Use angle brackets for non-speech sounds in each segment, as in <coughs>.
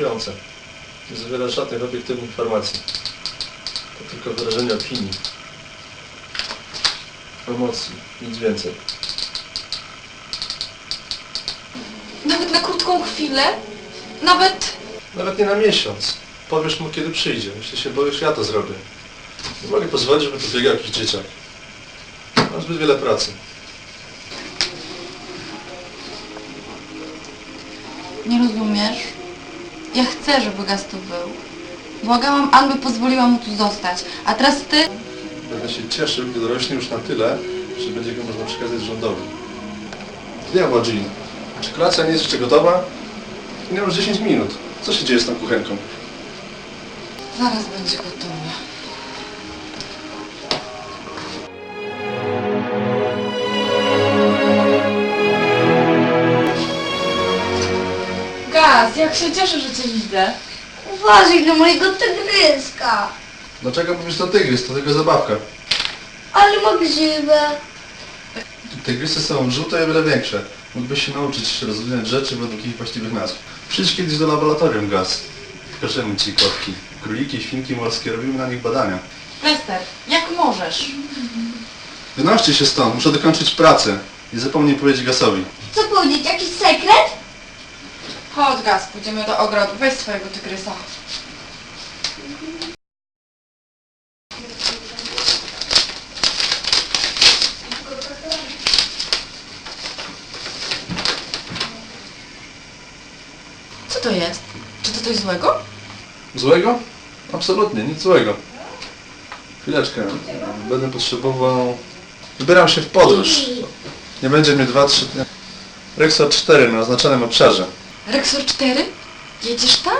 wartościujące. Nie zawiera żadnych obiektywnych informacji. To tylko wyrażenie opinii. Emocji, nic więcej. Nawet na krótką chwilę. Nawet... Nawet nie na miesiąc. Powiesz mu, kiedy przyjdzie. Jeśli się boisz, ja to zrobię. Nie mogę pozwolić, żeby tu biegał jakiś dzieciak. Mam zbyt wiele pracy. Nie rozumiesz? Ja chcę, żeby Gaz tu był. Błagałam Ann, by pozwoliła mu tu zostać. A teraz ty... Będę się cieszył, gdy dorośnie już na tyle, że będzie go można przekazać rządowi. Diabła, Jean. Czy kolacja nie jest jeszcze gotowa? Minęło już 10 minut. Co się dzieje z tą kuchenką? Zaraz będzie gotowe. Gaz, jak się cieszę, że cię widzę. Uważaj na mojego tygryska. Dlaczego mówisz to tygrys? To tylko zabawka. Ale ma grzywę. Tygrysy są żółte i o wiele większe. Mógłbyś się nauczyć rozróżniać rzeczy według ich właściwych nazw. Przyjdź kiedyś do laboratorium, Gaz. Pokażemy ci kotki. Króliki, świnki morskie, robimy na nich badania. Lester, jak możesz? Wynoście się stąd, muszę dokończyć pracę. Nie zapomnij powiedzieć Gasowi. Co powiedzieć, jakiś sekret? Chodź, Gaz, pójdziemy do ogrodu. Weź swojego tygrysa. Co to jest? Czy to coś złego? Złego? Absolutnie, nic złego. Chwileczkę. Będę potrzebował... Wybieram się w podróż. Nie będzie mnie 2-3 dni. Rexor 4 na oznaczonym obszarze. Rexor 4? Jedziesz tam?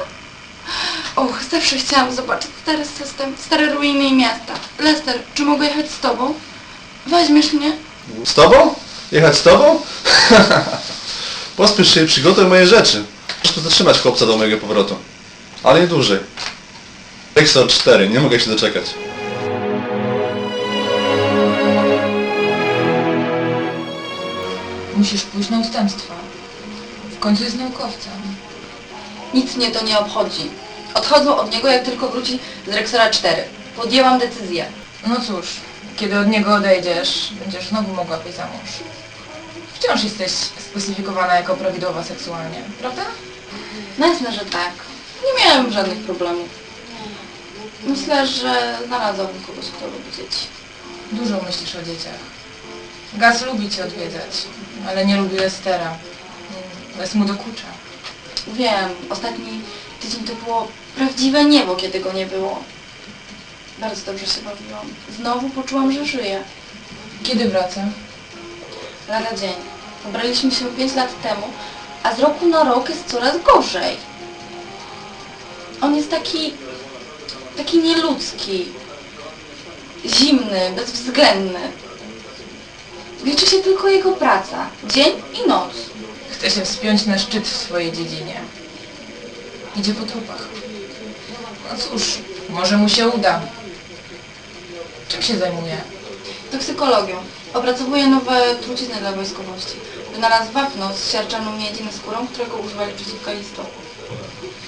Och, zawsze chciałam zobaczyć stary system, stare ruiny i miasta. Lester, czy mogę jechać z tobą? Weźmiesz mnie? Z tobą? Jechać z tobą? <laughs> Pospiesz się i przygotuj moje rzeczy. Tu zatrzymać chłopca do mojego powrotu. Ale nie dłużej. Rexor 4, nie mogę się doczekać. Musisz pójść na ustępstwa. Końcu jest naukowcem. Nic mnie to nie obchodzi. Odchodzą od niego, jak tylko wróci z Rexora 4. Podjęłam decyzję. No cóż, kiedy od niego odejdziesz, będziesz znowu mogła wyjść za mąż. Wciąż jesteś specyfikowana jako prawidłowa seksualnie, prawda? No jasne, że tak. Nie miałem żadnych problemów. Myślę, że znalazłabym kogoś, kto lubi dzieci. Dużo myślisz o dzieciach. Gaz lubi cię odwiedzać, ale nie lubi Lestera. Les mu dokucza. Wiem, ostatni tydzień to było prawdziwe niebo, kiedy go nie było. Bardzo dobrze się bawiłam. Znowu poczułam, że żyję. Kiedy wraca? Lada dzień. Pobraliśmy się 5 lat temu, a z roku na rok jest coraz gorzej. On jest taki... taki nieludzki. Zimny, bezwzględny. Liczy się tylko jego praca. Dzień i noc. Chce się wspiąć na szczyt w swojej dziedzinie. Idzie po trupach. No cóż, może mu się uda. Czym się zajmuje? Toksykologią. Opracowuje nowe trucizny dla wojskowości. Wynalazł wapno z siarczaną miedzi skórą, którego używali przeciwko listom.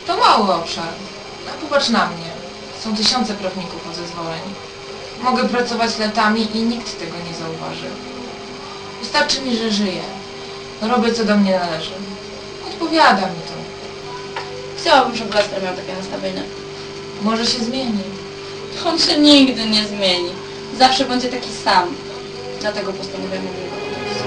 To mały obszar. A popatrz na mnie. Są tysiące prawników o zezwoleń. Mogę pracować latami i nikt tego nie zauważy. Wystarczy mi, że żyję. Robię co do mnie należy. Odpowiada mi to. Chciałabym, żeby Lester miał takie nastawienie. Może się zmieni. On się nigdy nie zmieni. Zawsze będzie taki sam. Dlatego postanowiłam od niego odejść.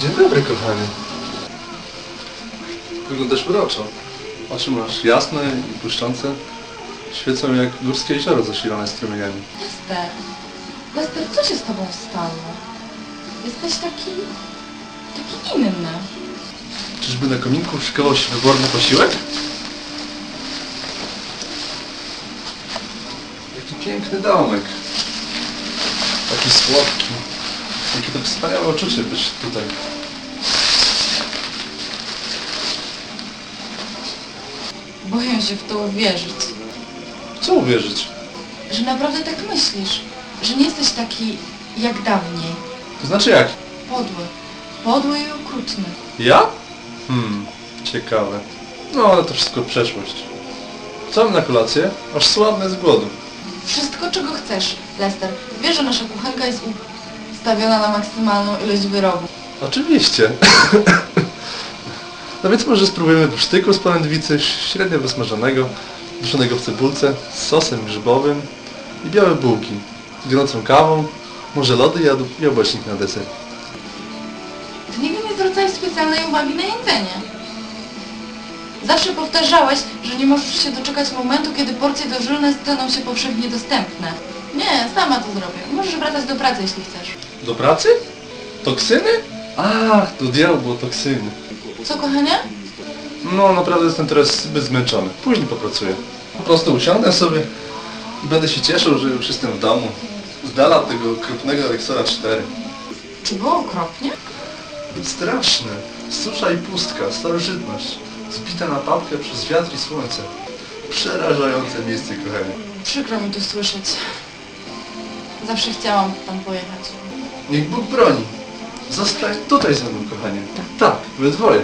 Dzień dobry, kochanie. Wyglądasz uroczo. Oczy masz jasne i błyszczące. Świecą jak górskie jezioro zasilone strumieniami. Lester, Lester, co się z tobą stało? Jesteś taki... taki inny. Czyżby na kominku szykował się wyborny posiłek? Jaki piękny domek. Taki słodki. Jakie to wspaniałe uczucie być tutaj. Boję się w to uwierzyć. Co uwierzyć? Że naprawdę tak myślisz. Że nie jesteś taki jak dawniej. To znaczy jak? Podły. Podły i okrutny. Ja? Hmm, ciekawe. No ale to wszystko przeszłość. Co mam na kolację? Aż słabny z głodu. Wszystko, czego chcesz, Lester. Wiesz, że nasza kuchenka jest ustawiona na maksymalną ilość wyrobów. Oczywiście. <coughs> no więc może spróbujemy bursztyku z polędwicy, średnio wysmażonego, duszonego w cebulce, z sosem grzybowym i białe bułki z gorącą kawą, może lody i obocnik na deser. Ty nigdy nie zwracałeś specjalnej uwagi na jedzenie. Zawsze powtarzałeś, że nie możesz się doczekać momentu, kiedy porcje dożylne staną się powszechnie dostępne. Nie, sama to zrobię. Możesz wracać do pracy, jeśli chcesz. Do pracy? Toksyny? Ach, do diabła toksyny. Co, kochanie? No naprawdę jestem teraz zbyt zmęczony. Później popracuję. Po prostu usiądę sobie i będę się cieszył, że już jestem w domu. Z dala od tego okropnego Rexora 4. Czy było okropnie? Straszne. Susza i pustka, starożytność. Zbita na papkę przez wiatr i słońce. Przerażające miejsce, kochanie. Przykro mi to słyszeć. Zawsze chciałam tam pojechać. Niech Bóg broni. Zostań tutaj ze mną, kochanie. Tak, we dwoje.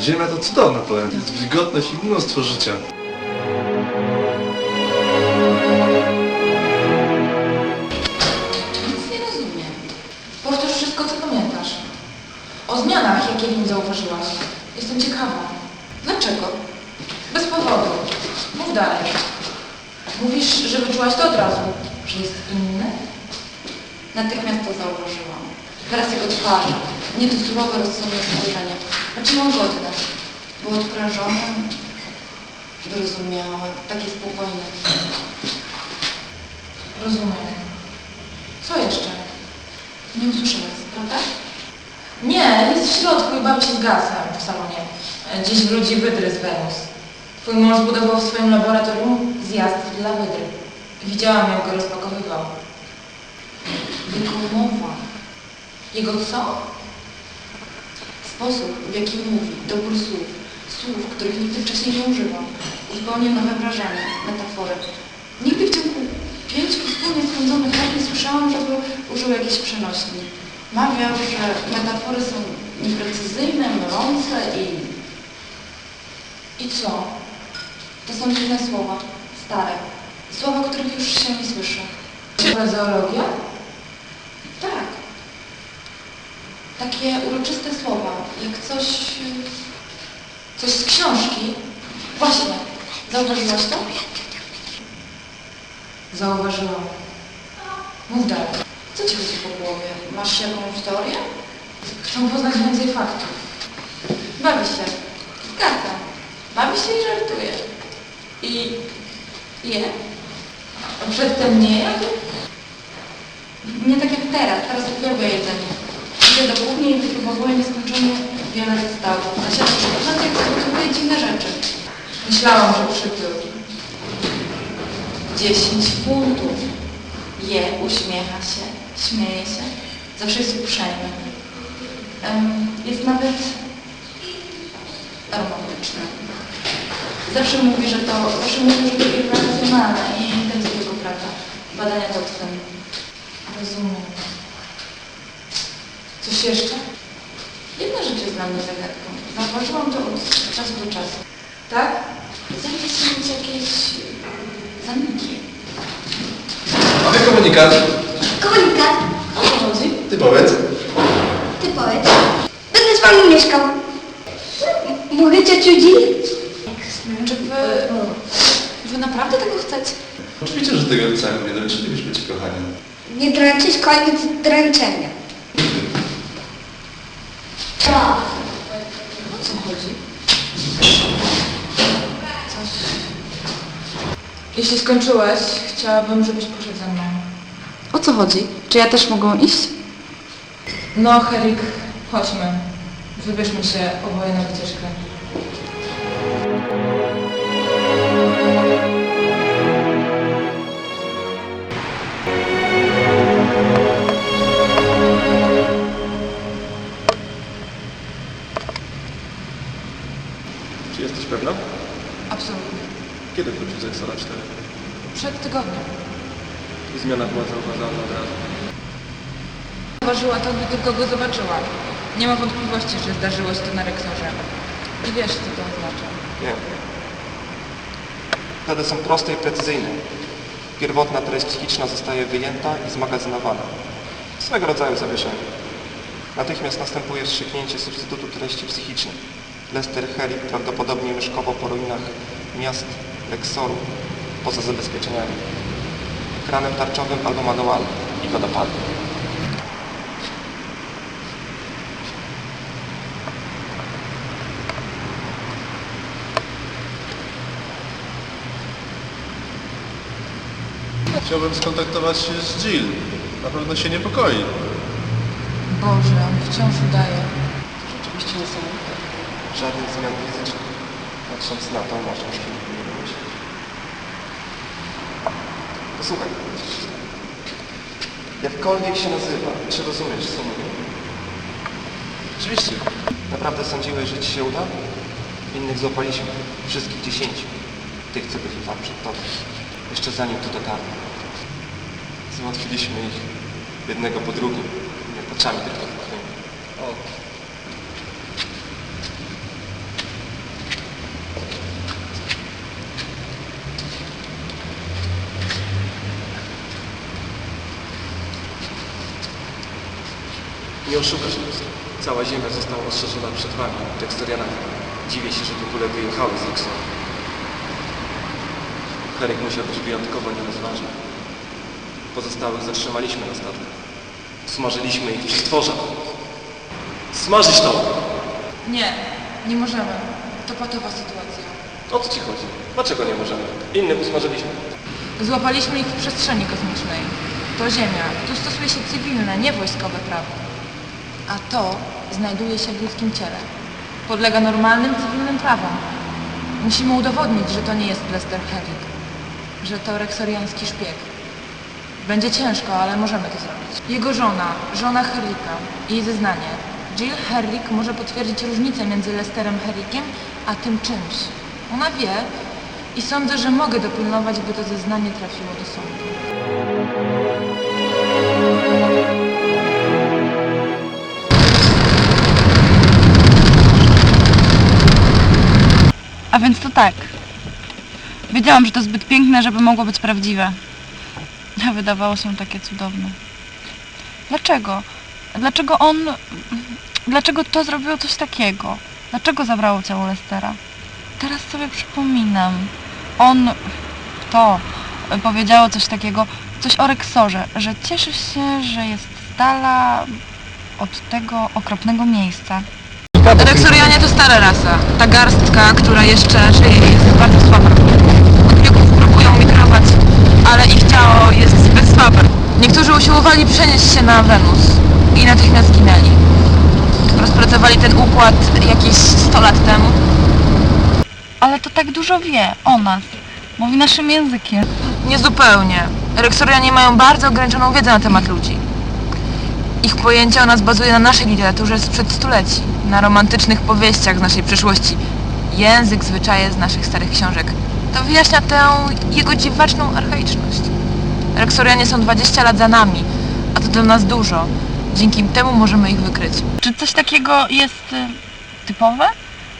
Ziemia to cudowna planeta. Jest wilgotność i mnóstwo życia. Nic nie rozumiem. Powtórz wszystko, co pamiętasz. O zmianach, jakie w nim zauważyłaś. Jestem ciekawa. Dlaczego? Bez powodu. Mów dalej. Mówisz, że wyczułaś to od razu, że jest inny? Natychmiast to zauważyłam. Teraz jego twarz, nie to surowe, rozsądne spojrzenie. Znaczy łagodne. Było odprężone, wyrozumiałe, takie spokojne. Rozumiem. Co jeszcze? Nie usłyszałaś, prawda? Nie, jest w środku i się z gazem w salonie. Dziś wróci wydry z Wenus. Twój mąż zbudował w swoim laboratorium zjazd dla wydry. Widziałam, jak go rozpakowywał. Jego mowa, Jego co? sposób, w jaki mówi, dobór słów, słów, których nigdy wcześniej nie używał, uzupełnił nowe wrażenia, metafory. Nigdy w ciągu pięciu wspólnie spędzonych lat nie słyszałam, żeby użył jakiejś przenośni. Mawiał, że metafory są nieprecyzyjne, mylące i I co? to są dziwne słowa, stare. Słowa, których już się nie słyszy. Zoologia? Tak. Takie uroczyste słowa, jak coś... Coś z książki? Właśnie, zauważyłaś to? Zauważyłam. Mów dalej. Co ci chodzi po głowie? Masz jakąś teorię? Chcę poznać więcej faktów. Bawi się. Zgadza. Bawi się i żartuje. I je. A przedtem nie jadł? Nie tak jak teraz. Teraz uwielbia jedzenie. Idę do kuchni i wypróbowuję nieskończenie wiele zestawów. A się przypadek próbuje dziwne rzeczy. Myślałam, że przytył. 10 funtów. Je, uśmiecha się, śmieje się. Zawsze jest uprzejmy. Jest nawet romantyczny. Zawsze mówi, że to, zawsze mówi, że to irracjonalne i jest jego praca. Badania toksyn. Rozumiem. Coś jeszcze? Jedna rzecz jest dla mnie zagadką. Zauważyłam to od czasu do czasu. Tak? Zdaje się mieć jakieś zaniki. Mamy komunikat. Komunikat. O co chodzi? Ty powiedz. Ty powiedz. Będę z wami mieszkał. M- Mogę ciociu dziś? Czy wy, wy naprawdę tego chcecie? Oczywiście, że tego chcemy. Nie dręczylibyśmy cię, kochanie. Nie dręczyć, koniec dręczenia. O co chodzi? Coś... Jeśli skończyłeś, chciałabym, żebyś poszedł ze mną. O co chodzi? Czy ja też mogę iść? No, Herik, chodźmy. Wybierzmy się oboje na wycieczkę. Kiedy wrócił z Exora 4? Przed tygodniem. I zmiana była zauważalna od razu. Zauważyła to, gdy tylko go zobaczyła. Nie ma wątpliwości, że zdarzyło się to na rektorze. I wiesz, co to oznacza. Nie. Wtedy są proste i precyzyjne. Pierwotna treść psychiczna zostaje wyjęta i zmagazynowana. Swego rodzaju zawieszenie. Natychmiast następuje wstrzyknięcie substytutu treści psychicznej. Lester Herrick prawdopodobnie myszkował po ruinach miast Lexoru poza zabezpieczeniami. Ekranem tarczowym albo manualnym i go dopadł. Chciałbym skontaktować się z Jill. Na pewno się niepokoi. Boże, on wciąż udaje. Rzeczywiście niesamowite. Żadnych zmian fizycznych. Patrząc na to, można już chwilę nie domyśleć. Posłuchaj. Jakkolwiek się nazywa, czy rozumiesz, co mówię? Oczywiście. Naprawdę sądziłeś, że ci się uda? Innych złapaliśmy. Wszystkich dziesięciu. Tych, co byli tam przed tobą. Jeszcze zanim tu dotarli. Załatwiliśmy ich jednego po drugim. Nie patrzami tylko. O, Nie oszukasz nas. Cała ziemia została ostrzeżona przed wami, tekstorianami. Dziwię się, że w ogóle wyjechały z Exora. Herek musiał być wyjątkowo nierozważny. Pozostałych zatrzymaliśmy na statku. Smażyliśmy ich przy stworze. Smażyć to! Nie, nie możemy. To patowa sytuacja. O co ci chodzi? Dlaczego nie możemy? Innym usmażyliśmy. Złapaliśmy ich w przestrzeni kosmicznej. To Ziemia. Tu stosuje się cywilne, nie wojskowe prawo. A to znajduje się w ludzkim ciele. Podlega normalnym cywilnym prawom. Musimy udowodnić, że to nie jest Lester Herrick. Że to reksoriański szpieg. Będzie ciężko, ale możemy to zrobić. Jego żona, żona Herricka, jej zeznanie. Jill Herrick może potwierdzić różnicę między Lesterem Herrickiem a tym czymś. Ona wie i sądzę, że mogę dopilnować, by to zeznanie trafiło do sądu. A więc to tak. Wiedziałam, że to zbyt piękne, żeby mogło być prawdziwe. A <laughs> wydawało się takie cudowne. Dlaczego? Dlaczego on... Dlaczego to zrobiło coś takiego? Dlaczego zabrało ciało Lestera? Teraz sobie przypominam. On... To... Powiedziało coś takiego, coś o Reksorze, że cieszy się, że jest dala od tego okropnego miejsca. Reksorianie to stara rasa. Ta garstka, która jeszcze żyje, jest bardzo słaba. Od wieków próbują migrować, ale ich ciało jest zbyt słabe. Niektórzy usiłowali przenieść się na Wenus i natychmiast zginęli. Rozpracowali ten układ jakieś 100 lat temu. Ale to tak dużo wie o nas. Mówi naszym językiem. Niezupełnie. Reksorianie mają bardzo ograniczoną wiedzę na temat ludzi. Ich pojęcie o nas bazuje na naszej literaturze sprzed stuleci, na romantycznych powieściach z naszej przeszłości. Język, zwyczaje z naszych starych książek. To wyjaśnia tę jego dziwaczną archaiczność. Reksorianie są 20 lat za nami, a to dla nas dużo. Dzięki temu możemy ich wykryć. Czy coś takiego jest y, typowe?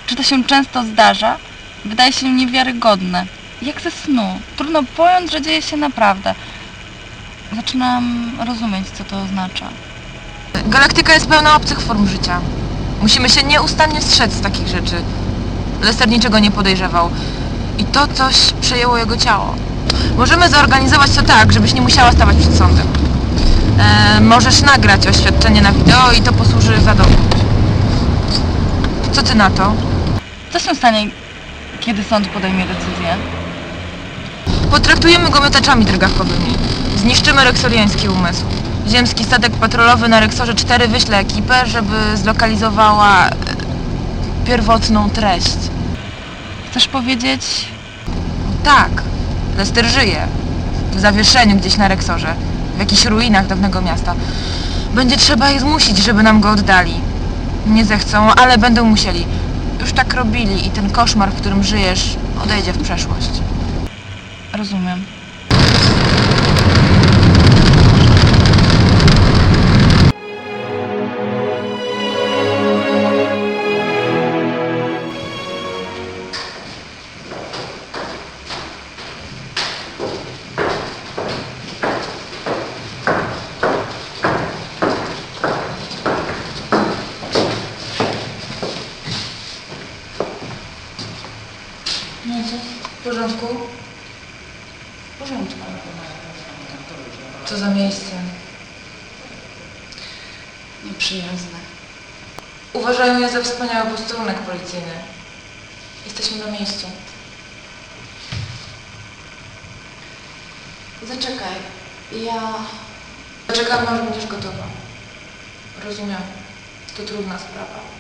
Czy to się często zdarza? Wydaje się niewiarygodne. Jak ze snu. Trudno pojąć, że dzieje się naprawdę. Zaczynam rozumieć, co to oznacza. Galaktyka jest pełna obcych form życia. Musimy się nieustannie strzec takich rzeczy. Lester niczego nie podejrzewał. I to coś przejęło jego ciało. Możemy zorganizować to tak, żebyś nie musiała stawać przed sądem. E, możesz nagrać oświadczenie na wideo i to posłuży za dowód. Co ty na to? Co się stanie, kiedy sąd podejmie decyzję? Potraktujemy go miotaczami drgawkowymi. Zniszczymy reksoriański umysł. Ziemski statek patrolowy na Reksorze 4 wyśle ekipę, żeby zlokalizowała e, pierwotną treść. Chcesz powiedzieć, Tak, Lester żyje. W zawieszeniu gdzieś na Reksorze. W jakichś ruinach dawnego miasta. Będzie trzeba ich zmusić, żeby nam go oddali. Nie zechcą, ale będą musieli. już tak robili i ten koszmar, w którym żyjesz, odejdzie w przeszłość. Rozumiem. W porządku? W porządku. Co za miejsce? Nieprzyjazne. Uważają je za wspaniały posterunek policyjny. Jesteśmy na miejscu. Zaczekaj. Ja... Czekam, aż będziesz gotowa. Rozumiem. To trudna sprawa.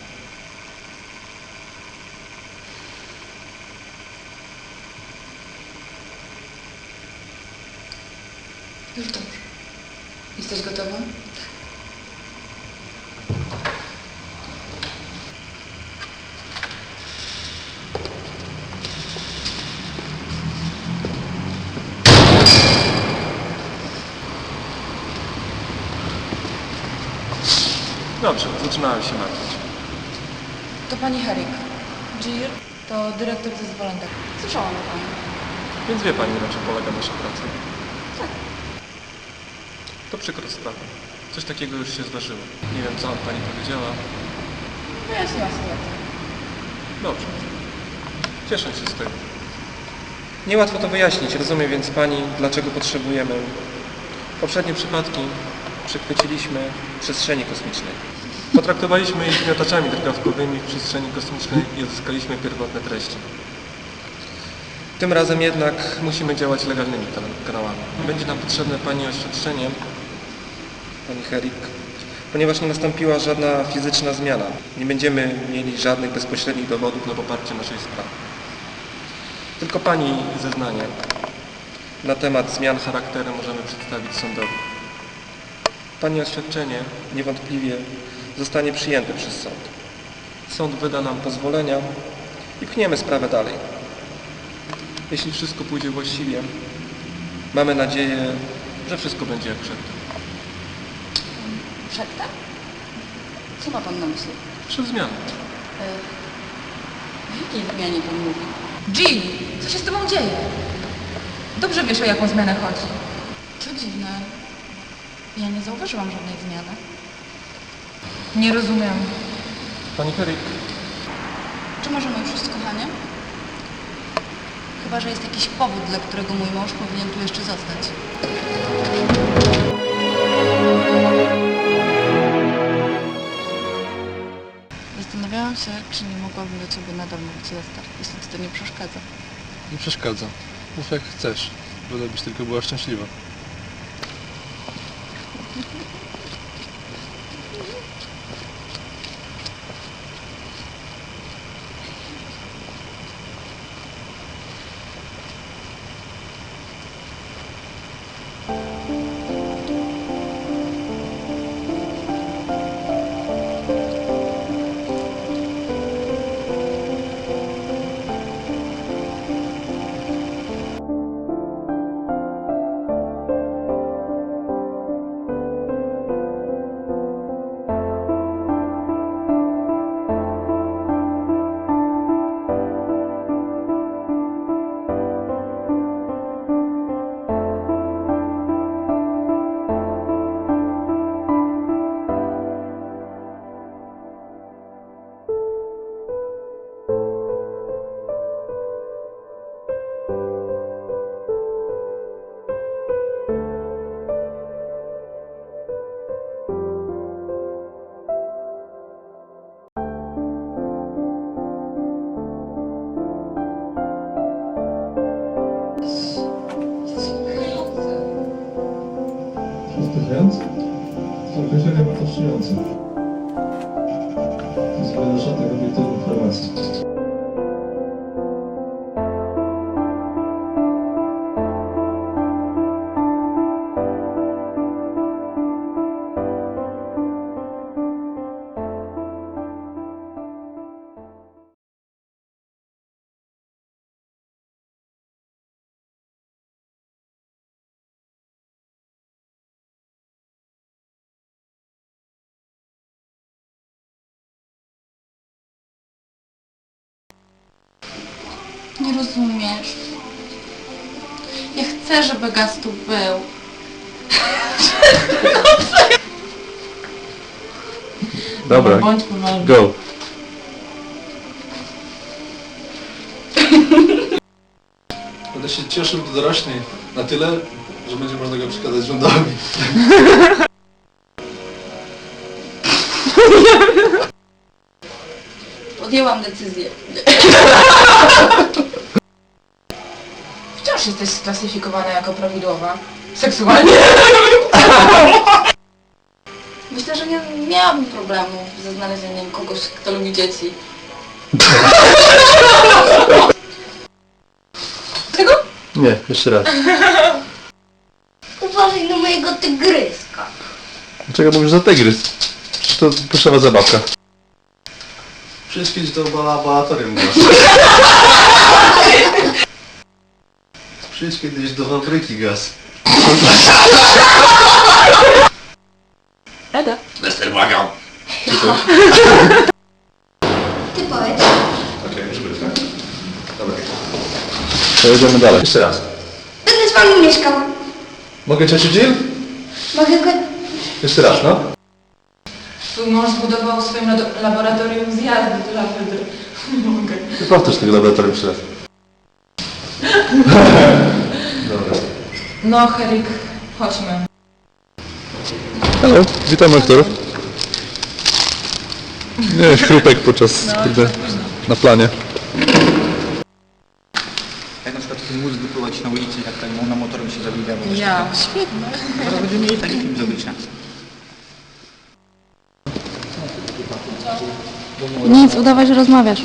Już dobrze. Jesteś gotowa? Dobrze, zaczynałem się martwić. To pani Herrick. Gir to dyrektor zezwoleń. Słyszałam o Pani. Więc wie pani, na czym polega nasza praca. To przykra sprawa. Coś takiego już się zdarzyło. Nie wiem, co pani powiedziała. Wyjaśniła sytuację. Dobrze. Cieszę się z tego. Niełatwo to wyjaśnić. Rozumie więc Pani, dlaczego potrzebujemy. Poprzednie przypadki przechwyciliśmy w przestrzeni kosmicznej. Potraktowaliśmy ich miotaczami drgawkowymi w przestrzeni kosmicznej i uzyskaliśmy pierwotne treści. Tym razem jednak Musimy działać legalnymi kan- kanałami. Będzie nam potrzebne Pani oświadczenie. Pani Herrick, ponieważ nie nastąpiła żadna fizyczna zmiana. Nie będziemy mieli żadnych bezpośrednich dowodów na poparcie naszej sprawy. Tylko Pani Zeznanie na temat zmian charakteru możemy przedstawić sądowi. Pani oświadczenie niewątpliwie zostanie przyjęte przez sąd. Sąd wyda nam Pozwolenia i pchniemy sprawę dalej. Jeśli wszystko pójdzie właściwie, Mamy nadzieję, że wszystko będzie jak przedtem. Przedtem? Co ma Pan na myśli? Przed zmianą. Y, O jakiej zmianie Pan mówi? Jill, co się z tobą dzieje? Dobrze wiesz, o jaką zmianę chodzi. To dziwne. Ja nie zauważyłam żadnej zmiany. Nie rozumiem. Pani Herrick, Czy możemy już iść, kochanie? Chyba, że jest jakiś powód, dla którego mój mąż powinien tu jeszcze zostać. Nadal mówić Lester, jeśli Ci to nie przeszkadza. Nie przeszkadza. Mów jak chcesz. Bylebyś tylko była szczęśliwa. Nie rozumiesz. Ja chcę, żeby gaz tu był. Dobra, Bądź poważny. go. Będę się cieszył, gdy dorośnie na tyle, że będzie można go przekazać rządowi. Podjęłam decyzję. Wciąż jesteś sklasyfikowana jako prawidłowa. Seksualnie. <laughs> Myślę, że nie miałabym problemu ze znalezieniem kogoś, kto lubi dzieci. <laughs> Tego? Nie, jeszcze raz. Uważaj na mojego tygryska. Dlaczego mówisz za tygrys? To puszowa zabawka. Kiedyś do laboratorium <laughs> Przyjdź kiedyś do fabryki gaz. Eda. Lester, błagam. Ty powiedz. Okej, już tak? Dobra. To jedziemy dalej. Jeszcze raz. Będę z wami mieszkał. Mogę ciociu Jill? Mogę go... Jeszcze raz, no. Twój mąż zbudował w swoim lado- laboratorium zjazdy dla wydry. Nie mogę. Ty powtórz tego laboratorium jeszcze raz. Dobra. No, Herik, chodźmy. Halo, witam aktorów. Nie, chrupek podczas, kurde, na planie. Jak na przykład ten mózg wypływać na ulicy, jak tak na motorem się zabiega, bo Ja. Zaraz będziemy mieli taki film zrobić, nie? Nic, udawaj, że rozmawiasz.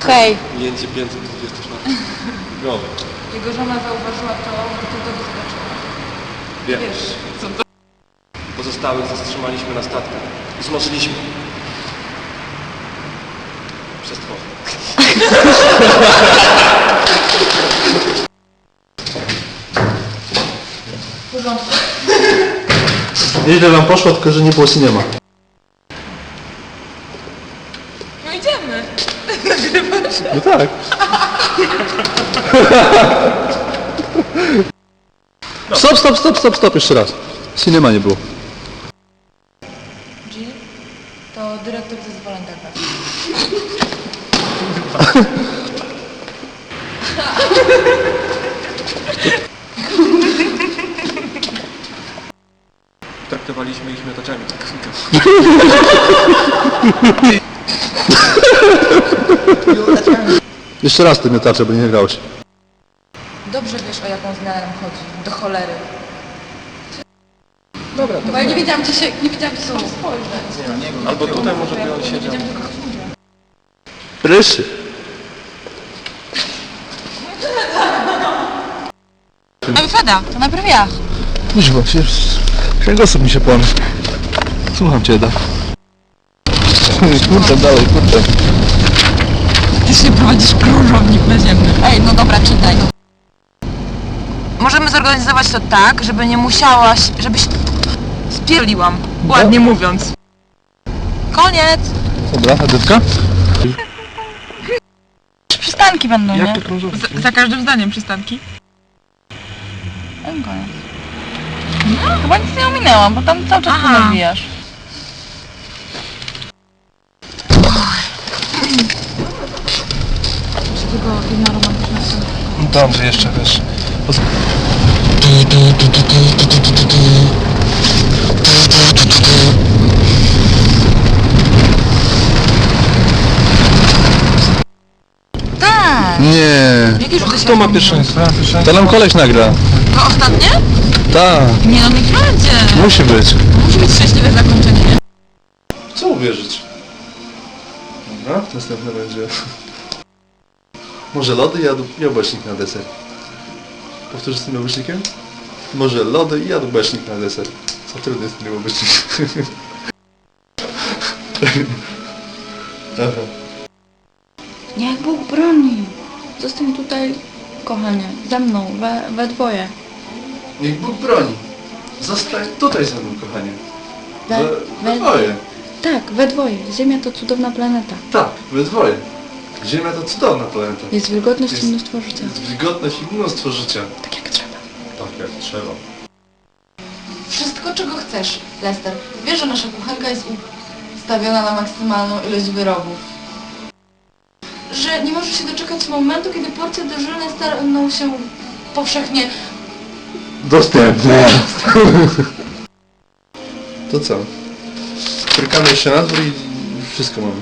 Hej, Ujęcie 524. Goły. Jego żona zauważyła to, gdy tylko go zobaczyła. Wiesz, co to... Pozostałych zatrzymaliśmy na statkach. Zmożyliśmy. Przez tworzę. <laughs> W porządku. Nieźle wam poszło, tylko że nie było cinema. No idziemy. No tak. Stop, stop, stop, stop, stop, jeszcze raz. Cinema nie było. Jill, to dyrektor zezwoleń tak raz. Traktowaliśmy ich miotaczami. <laughs> Jeszcze raz ty miotacze, bo nie grałeś. Dobrze wiesz, o jaką zmianę nam chodzi. Do cholery. Bo ja nie wiedziałam, gdzie się, nie wiedziałam, gdzie są spojrzeć. Albo tutaj może by on siedział. Rysy. no wypada, to najpierw ja. Kuźwa, się... Kręgosłup mi się płamie. Słucham cię, da. <laughs> Kurde, dalej, kurde. Ty się prowadzisz krążownik naziemny. Ej, no dobra, czytaj. Możemy zorganizować to tak, żeby nie musiałaś, żebyś spierdoliłam, ładnie mówiąc. Koniec! Dobra, Edytka? Przystanki będą, nie? Za, za każdym zdaniem przystanki. Ten koniec. No, chyba nic nie ominęłam, bo tam cały czas tu Aha. nawijasz. Dobrze, jeszcze wiesz. Tak. Nie. Rzuty się Kto ma pierwszeństwo? To nam koleś nagra. To ostatnie? Tak, Nie no, niech będzie. musi być. Musi być szczęśliwe zakończenie, nie? Co uwierzyć? Dobra, następne będzie. <laughs> Może lody jadł i obecnik na deser. Powtórz z tym obecnikiem? Może lody i jadł obecnik na deser. Co trudny jest ten obecnik. Aha. Niech Bóg broni. Zostań tutaj, kochanie, ze mną, we, we dwoje. Niech Bóg broni. Zostań tutaj ze mną, kochanie. We- We, we dwoje. Tak, we dwoje. Ziemia to cudowna planeta. Tak, we dwoje. Ziemia to cudowna planeta. Jest wilgotność Jest- i mnóstwo życia. Jest wilgotność i mnóstwo życia. Tak jak trzeba. Tak jak trzeba. Wszystko, czego chcesz, Lester. Wiesz, że nasza kuchenka jest ustawiona na maksymalną ilość wyrobów. Że nie możesz się doczekać momentu, kiedy porcje dożylne staną się powszechnie... Dostępne. To co? Prykamy jeszcze na dwór i wszystko mamy.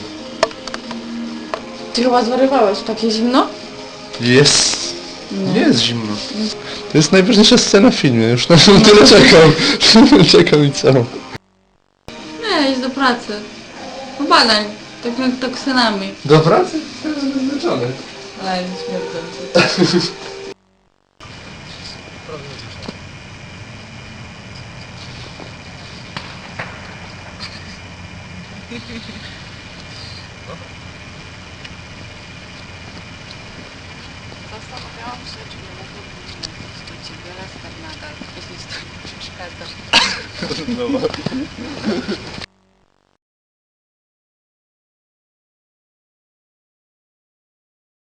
Ty chyba zwariowałeś, takie zimno? Jest. Nie jest zimno. To jest najważniejsza scena w filmie. Już na tyle czekam. <laughs> czekam i co? Nie, idź do pracy. No badań, tak nad toksynami. Do pracy? Jestem zmęczony. Ale śmierdzący. Zastanawiałam <laughs>